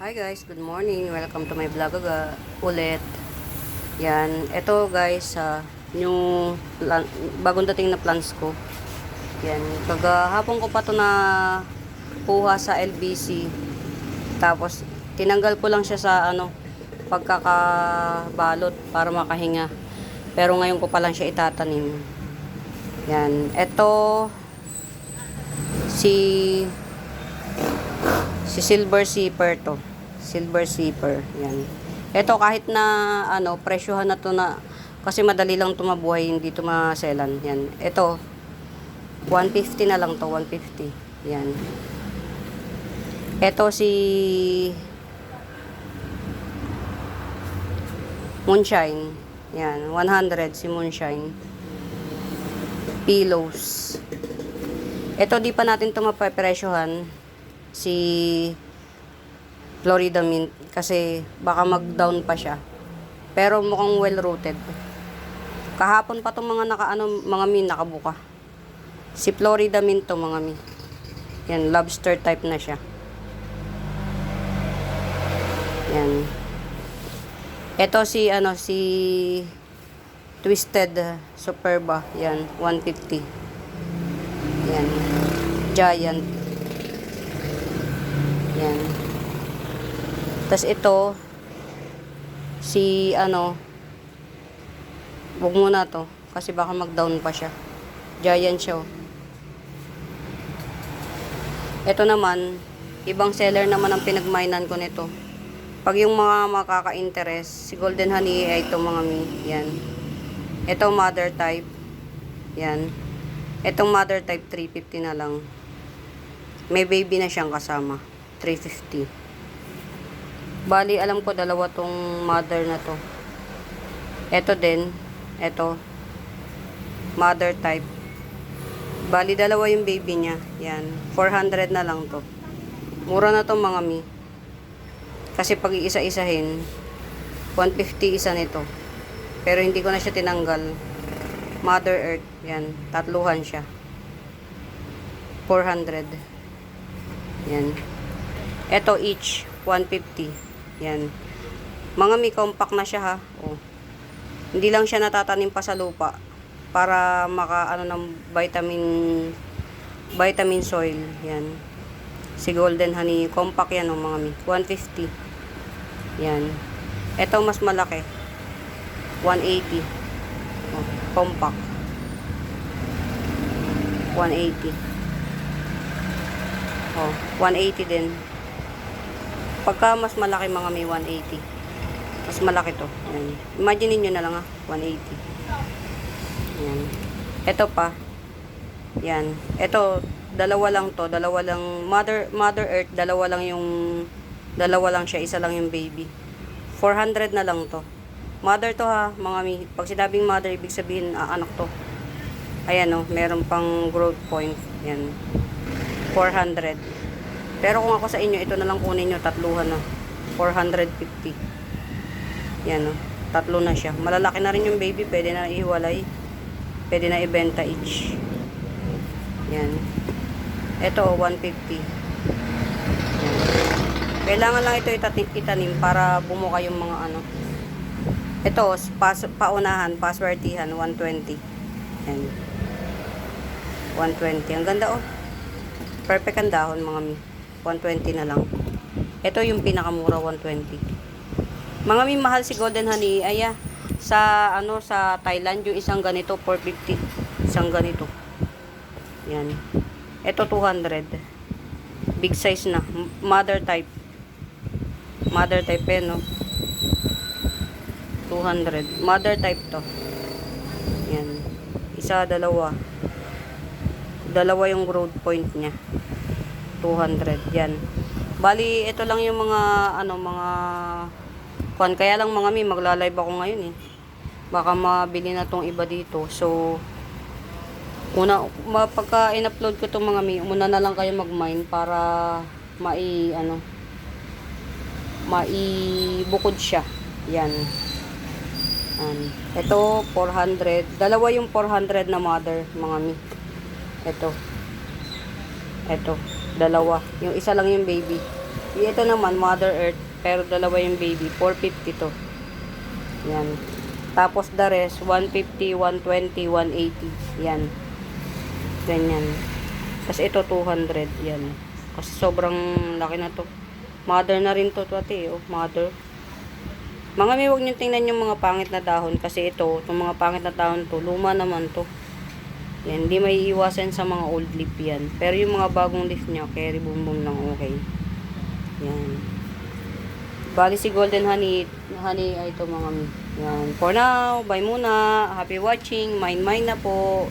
Hi guys, good morning. Welcome to my vlog aga ulit. Yan, ito guys, sa new plan, bagong dating na plants ko. Yan, kagahapon ko pa to na kuha sa LBC. Tapos tinanggal ko lang siya sa ano pagkakabalot para makahinga. Pero ngayon ko pa lang siya itatanim. Yan, ito si si silver zipper to silver zipper yan. Ito kahit na ano presyohan na to na kasi madali lang to mabuhay hindi to maselan yan. Ito 150 na lang to 150 yan. Ito si moonshine yan 100 si moonshine. Pillows. Ito di pa natin to mapapresyohan si Florida Mint kasi baka mag-down pa siya. Pero mukhang well-rooted. Kahapon pa tong mga naka ano, mga min nakabuka. Si Florida Mint to mga mi. Yan, lobster type na siya. Yan. Ito si ano si Twisted Superba. Yan, 150. Yan. Giant. Yan. Tapos ito, si ano, wag muna to. Kasi baka mag-down pa siya. Giant siya. oh. Ito naman, ibang seller naman ang pinagmainan ko nito. Pag yung mga makaka-interest, si Golden Honey ay ito mga mi. Yan. Ito mother type. Yan. Itong mother type 350 na lang. May baby na siyang kasama. 350. Bali, alam ko dalawa tong mother na to. Ito din. Ito. Mother type. Bali, dalawa yung baby niya. Yan. 400 na lang to. Mura na to mga mi. Kasi pag iisa-isahin, 150 isa nito. Pero hindi ko na siya tinanggal. Mother Earth. Yan. Tatluhan siya. 400. Yan. Ito each 150. Yan. Mga may compact na siya ha. Oh. Hindi lang siya natatanim pa sa lupa para maka ano ng vitamin vitamin soil. Yan. Si Golden Honey, compact yan oh, mga mi. 150. Yan. Ito mas malaki. 180. Oh, compact. 180. Oh, 180 din. Pagka mas malaki mga may 180. Mas malaki to. Yan. Imagine niyo na lang ah, 180. Yan. Ito pa. Yan. Ito, dalawa lang to. Dalawa lang, Mother, Mother Earth, dalawa lang yung, dalawa lang siya, isa lang yung baby. 400 na lang to. Mother to ha, mga mi. Pag sinabing mother, ibig sabihin, ah, anak to. Ayan oh, meron pang growth point. Yan. 400. Pero kung ako sa inyo, ito na lang kunin nyo, tatluhan na. 450. Yan o. Tatlo na siya. Malalaki na rin yung baby, pwede na ihiwalay. Pwede na ibenta each. Yan. Ito o, 150. Yan. Kailangan lang ito itanim para bumuka yung mga ano. Ito, pas, paunahan, paswertihan, 120. Yan. 120. Ang ganda oh. Perfect ang dahon mga mi. 120 na lang. Ito yung pinakamura 120. Mga mi mahal si Golden Honey. Aya sa ano sa Thailand yung isang ganito 450. Isang ganito. Yan. Ito 200. Big size na. Mother type. Mother type eh, no? 200. Mother type to. Yan. Isa, dalawa. Dalawa yung growth point niya. 200. Yan. Bali, ito lang yung mga, ano, mga, kuan. Kaya lang mga mi, magla-live ako ngayon eh. Baka mabili na tong iba dito. So, una, pagka in-upload ko tong mga mi, muna na lang kayo mag-mine para mai, ano, maibukod siya. Yan. Yan. Ito, 400. Dalawa yung 400 na mother, mga mi. Ito. Ito. Dalawa. Yung isa lang yung baby. Ito naman, Mother Earth. Pero dalawa yung baby. 450 to. Yan. Tapos the rest, 150, 120, 180. Yan. Ganyan. Tapos ito, 200. Yan. Kasi sobrang laki na to. Mother na rin to, pati. Oh, mother. Mga may huwag nyo tingnan yung mga pangit na dahon. Kasi ito, itong mga pangit na dahon to, luma naman to. Yan, hindi may iwasan sa mga old leaf yan. Pero yung mga bagong leaf niya, carry boom boom lang okay. Yan. Bali si Golden Honey, honey ay ito mga mi. Yan. For now, bye muna. Happy watching. Mine mine na po.